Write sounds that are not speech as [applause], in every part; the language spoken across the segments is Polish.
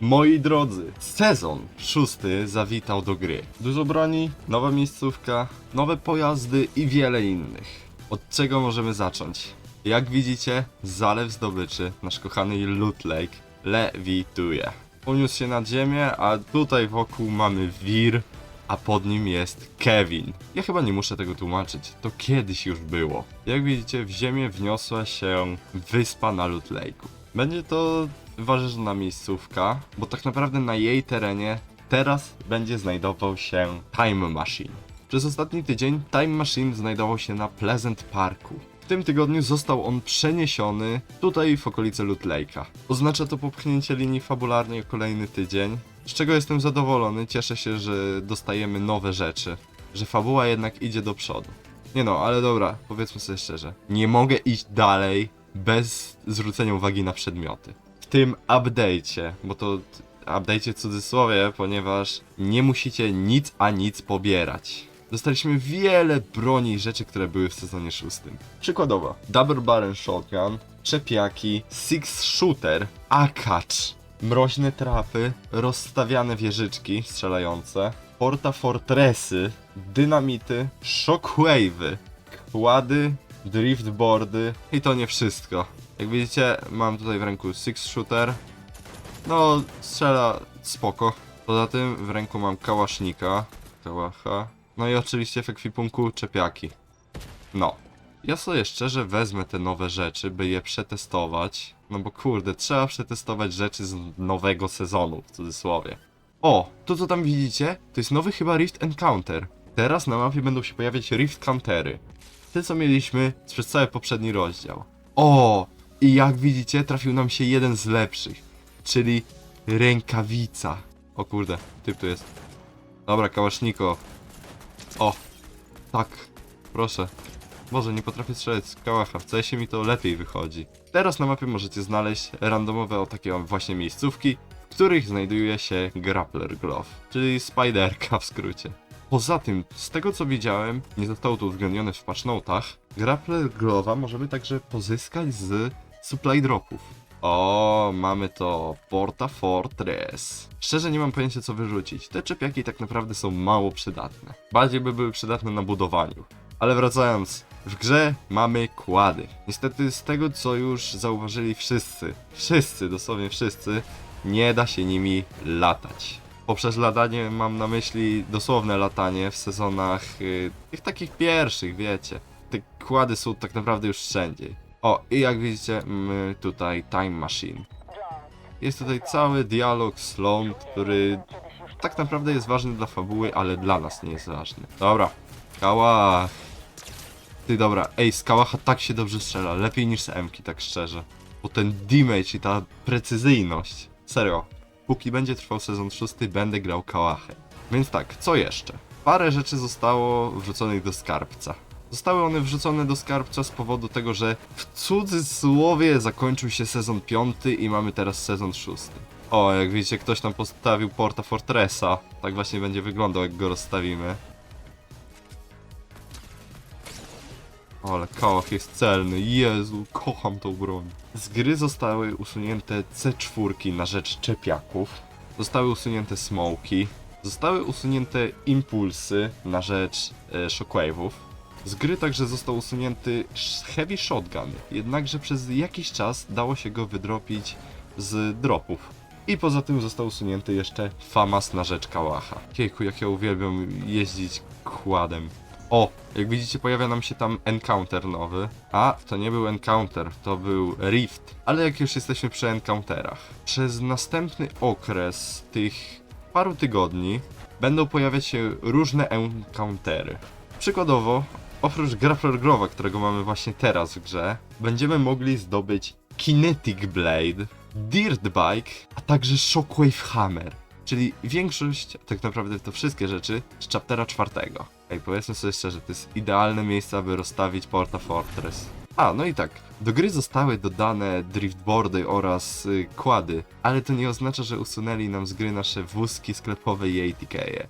Moi drodzy, sezon szósty zawitał do gry. Dużo broni, nowa miejscówka, nowe pojazdy i wiele innych. Od czego możemy zacząć? Jak widzicie, zalew zdobyczy, nasz kochany Loot Lake, lewituje. Uniósł się nad ziemię, a tutaj wokół mamy wir, a pod nim jest Kevin. Ja chyba nie muszę tego tłumaczyć, to kiedyś już było. Jak widzicie, w ziemię wniosła się wyspa na Loot Lake'u. Będzie to ważna miejscówka, bo tak naprawdę na jej terenie teraz będzie znajdował się Time Machine. Przez ostatni tydzień Time Machine znajdował się na Pleasant Parku. W tym tygodniu został on przeniesiony tutaj w okolice Loot Lake'a. Oznacza to popchnięcie linii fabularnej o kolejny tydzień, z czego jestem zadowolony. Cieszę się, że dostajemy nowe rzeczy, że fabuła jednak idzie do przodu. Nie no, ale dobra, powiedzmy sobie szczerze. Nie mogę iść dalej bez zwrócenia uwagi na przedmioty. Tym update'cie, bo to update'cie cudzysłowie, ponieważ nie musicie nic a nic pobierać. Dostaliśmy wiele broni i rzeczy, które były w sezonie szóstym. Przykładowo, Double Barrel Shotgun, czepiaki, Six Shooter, Akacz, mroźne trapy, rozstawiane wieżyczki strzelające, porta fortresy, dynamity, shockwave'y, kłady, driftboardy i to nie wszystko. Jak widzicie, mam tutaj w ręku Six Shooter. No, strzela spoko. Poza tym w ręku mam kałasznika, kałacha. No i oczywiście w ekwipunku czepiaki. No. Ja sobie szczerze wezmę te nowe rzeczy, by je przetestować. No bo kurde, trzeba przetestować rzeczy z nowego sezonu, w cudzysłowie. O, to co tam widzicie, to jest nowy chyba Rift Encounter. Teraz na mapie będą się pojawiać Rift Countery. Te co mieliśmy przez cały poprzedni rozdział. O, i jak widzicie, trafił nam się jeden z lepszych, czyli rękawica. O kurde, typ tu jest. Dobra, kałaszniko. O, tak, proszę. Boże, nie potrafię strzelać z kałacha, w CS mi to lepiej wychodzi. Teraz na mapie możecie znaleźć randomowe o takie właśnie miejscówki, w których znajduje się Grappler Glove, czyli Spiderka w skrócie. Poza tym, z tego co widziałem, nie zostało to uwzględnione w patchnotach, Grappler Glove'a możemy także pozyskać z supply dropów. O, mamy to Porta Fortress. Szczerze nie mam pojęcia co wyrzucić. Te czepiaki tak naprawdę są mało przydatne. Bardziej by były przydatne na budowaniu. Ale wracając, w grze mamy kłady. Niestety z tego co już zauważyli wszyscy, wszyscy, dosłownie wszyscy, nie da się nimi latać. Poprzez latanie mam na myśli dosłowne latanie w sezonach y, tych takich pierwszych, wiecie. Te kłady są tak naprawdę już wszędzie. O, i jak widzicie, tutaj Time Machine. Jest tutaj cały dialog Sloan, który tak naprawdę jest ważny dla fabuły, ale dla nas nie jest ważny. Dobra, Kałach. Ty dobra, ej, z Kałacha tak się dobrze strzela, lepiej niż z Emki, tak szczerze. Bo ten damage i ta precyzyjność. Serio, póki będzie trwał sezon szósty, będę grał Kałachem. Więc tak, co jeszcze? Parę rzeczy zostało wrzuconych do skarbca. Zostały one wrzucone do skarbca z powodu tego, że w cudzysłowie zakończył się sezon piąty i mamy teraz sezon szósty. O, jak widzicie, ktoś tam postawił Porta Fortressa. Tak właśnie będzie wyglądał, jak go rozstawimy. Ale kałach jest celny. Jezu, kocham tą broń. Z gry zostały usunięte C4 na rzecz czepiaków. Zostały usunięte smoki. Zostały usunięte impulsy na rzecz e, shockwave'ów. Z gry także został usunięty heavy shotgun, jednakże przez jakiś czas dało się go wydropić z dropów. I poza tym został usunięty jeszcze famas na rzecz kałacha. Jejku, jak ja uwielbiam jeździć kładem. O, jak widzicie pojawia nam się tam encounter nowy. A, to nie był encounter, to był rift. Ale jak już jesteśmy przy encounterach. Przez następny okres tych paru tygodni będą pojawiać się różne encountery. Przykładowo, oprócz Grappler Growa, którego mamy właśnie teraz w grze, będziemy mogli zdobyć Kinetic Blade, Dirt Bike, a także Shockwave Hammer. Czyli większość, tak naprawdę to wszystkie rzeczy z chaptera czwartego. Ej, powiedzmy sobie szczerze, to jest idealne miejsce, aby rozstawić Porta Fortress. A, no i tak, do gry zostały dodane driftboardy oraz y, kłady, ale to nie oznacza, że usunęli nam z gry nasze wózki sklepowe i ATK-e.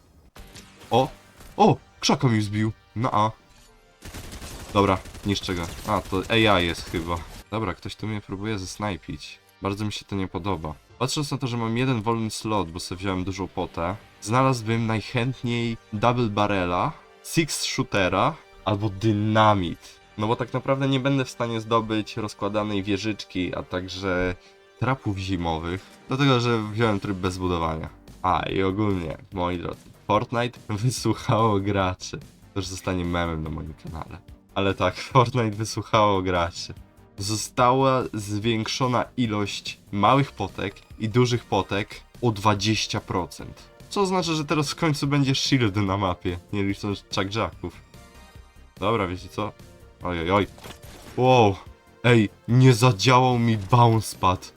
O! O! Krzaka mi zbił! No a. Dobra, niszczę go. A, to AI jest chyba. Dobra, ktoś tu mnie próbuje zesnajpić. Bardzo mi się to nie podoba. Patrząc na to, że mam jeden wolny slot, bo sobie wziąłem dużą potę, znalazłbym najchętniej double barrela, six shootera albo dynamit. No bo tak naprawdę nie będę w stanie zdobyć rozkładanej wieżyczki, a także trapów zimowych, dlatego że wziąłem tryb bez budowania. A i ogólnie, moi drodzy, Fortnite wysłuchało graczy. To już zostanie memem na moim kanale. Ale tak, [laughs] Fortnite wysłuchało graczy. Została zwiększona ilość małych potek i dużych potek o 20%. Co oznacza, że teraz w końcu będzie shield na mapie, nie licząc chuckjacków. Dobra, wiecie co? Oj, oj, oj. Wow. Ej, nie zadziałał mi bounce pad.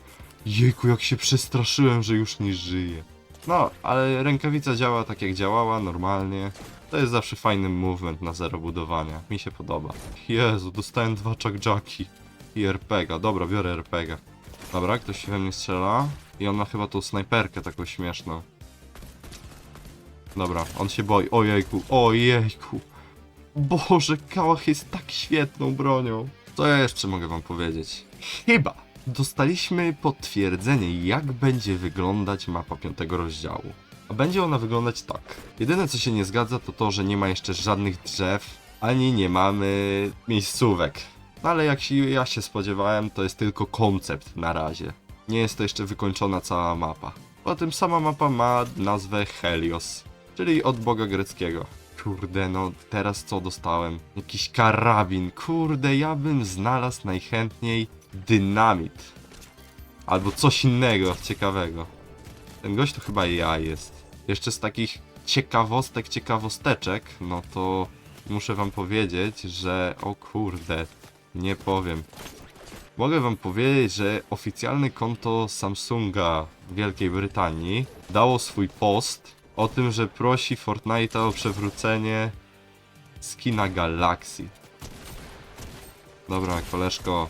Jejku, jak się przestraszyłem, że już nie żyje. No, ale rękawica działa tak jak działała, normalnie. To jest zawsze fajny movement na zero budowania. Mi się podoba. Jezu, dostałem dwa chuckjacki. I RPGa. Dobra, biorę RPGa. Dobra, ktoś się we mnie strzela. I on ma chyba tą snajperkę taką śmieszną. Dobra, on się boi. Ojejku, ojejku. Boże, Kałach jest tak świetną bronią. Co ja jeszcze mogę wam powiedzieć? Chyba dostaliśmy potwierdzenie, jak będzie wyglądać mapa piątego rozdziału. A będzie ona wyglądać tak. Jedyne co się nie zgadza to to, że nie ma jeszcze żadnych drzew, ani nie mamy miejscówek. No ale jak się, ja się spodziewałem, to jest tylko koncept na razie. Nie jest to jeszcze wykończona cała mapa. Poza tym sama mapa ma nazwę Helios, czyli od boga greckiego. Kurde, no teraz co dostałem? Jakiś karabin. Kurde, ja bym znalazł najchętniej dynamit. Albo coś innego ciekawego. Ten gość to chyba ja jest. Jeszcze z takich ciekawostek, ciekawosteczek, no to muszę wam powiedzieć, że o kurde, nie powiem. Mogę wam powiedzieć, że oficjalne konto Samsunga Wielkiej Brytanii dało swój post o tym, że prosi Fortnite'a o przewrócenie skina Galaxy. Dobra, koleżko.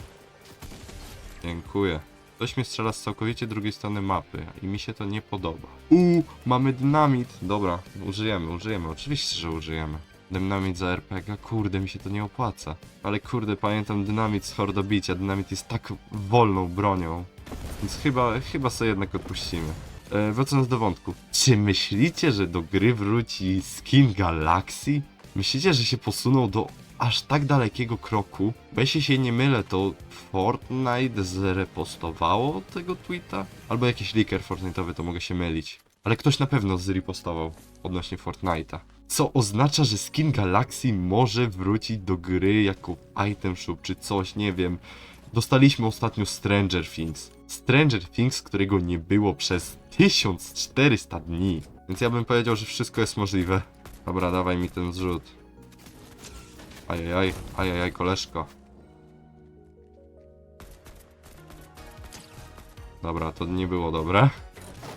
Dziękuję. Ktoś mnie strzela z całkowicie drugiej strony mapy i mi się to nie podoba. Uuu, mamy dynamit. Dobra, użyjemy, użyjemy. Oczywiście, że użyjemy. Dynamit za RPG, kurde, mi się to nie opłaca. Ale kurde, pamiętam dynamit z hordobicia. Dynamit jest tak wolną bronią. Więc chyba, chyba sobie jednak odpuścimy. E, wracając do wątku. Czy myślicie, że do gry wróci skin Galaxy? Myślicie, że się posunął do aż tak dalekiego kroku? Bo jeśli się nie mylę, to Fortnite zrepostowało tego tweeta? Albo jakiś leaker Fortnite'owy, to mogę się mylić. Ale ktoś na pewno zrepostował odnośnie Fortnite'a. Co oznacza, że skin Galaxy może wrócić do gry jako item shop czy coś, nie wiem. Dostaliśmy ostatnio Stranger Things. Stranger Things, którego nie było przez 1400 dni. Więc ja bym powiedział, że wszystko jest możliwe. Dobra, dawaj mi ten zrzut. Ajajaj, ajajaj, koleżko. Dobra, to nie było dobre.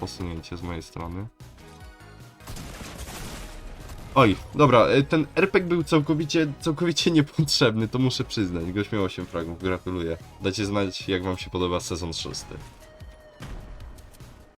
Posunięcie z mojej strony. Oj, dobra, y, ten RPG był całkowicie, całkowicie [laughs] niepotrzebny, to muszę przyznać. Gość miał 8 fragów, gratuluję. Dajcie znać, jak wam się podoba sezon 6.